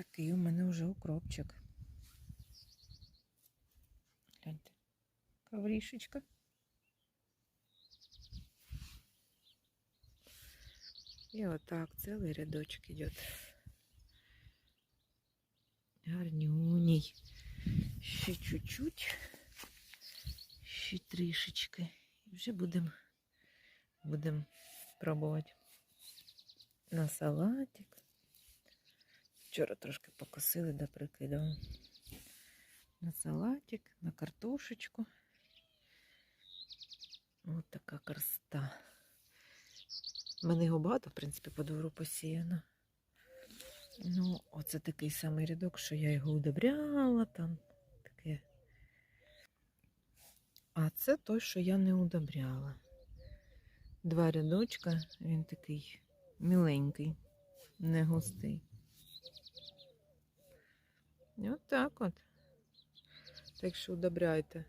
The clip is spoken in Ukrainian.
Такий у мене вже укропчик. Гляньте. Коврішечка. І отак цілий рядочок йде. Гарнюній. Ще чуть-чуть. Ще трішечки. І вже будемо будем пробувати на салатик. Вчора трошки покосили да прикидали. На салатик, на картошечку. Ось така красота. У мене його багато, в принципі, по двору посіяно. Ну, оце такий самий рядок, що я його удобряла там. Таке. А це той, що я не удобряла. Два рядочка, він такий міленький, не густий. І от так от. Так що удобряйте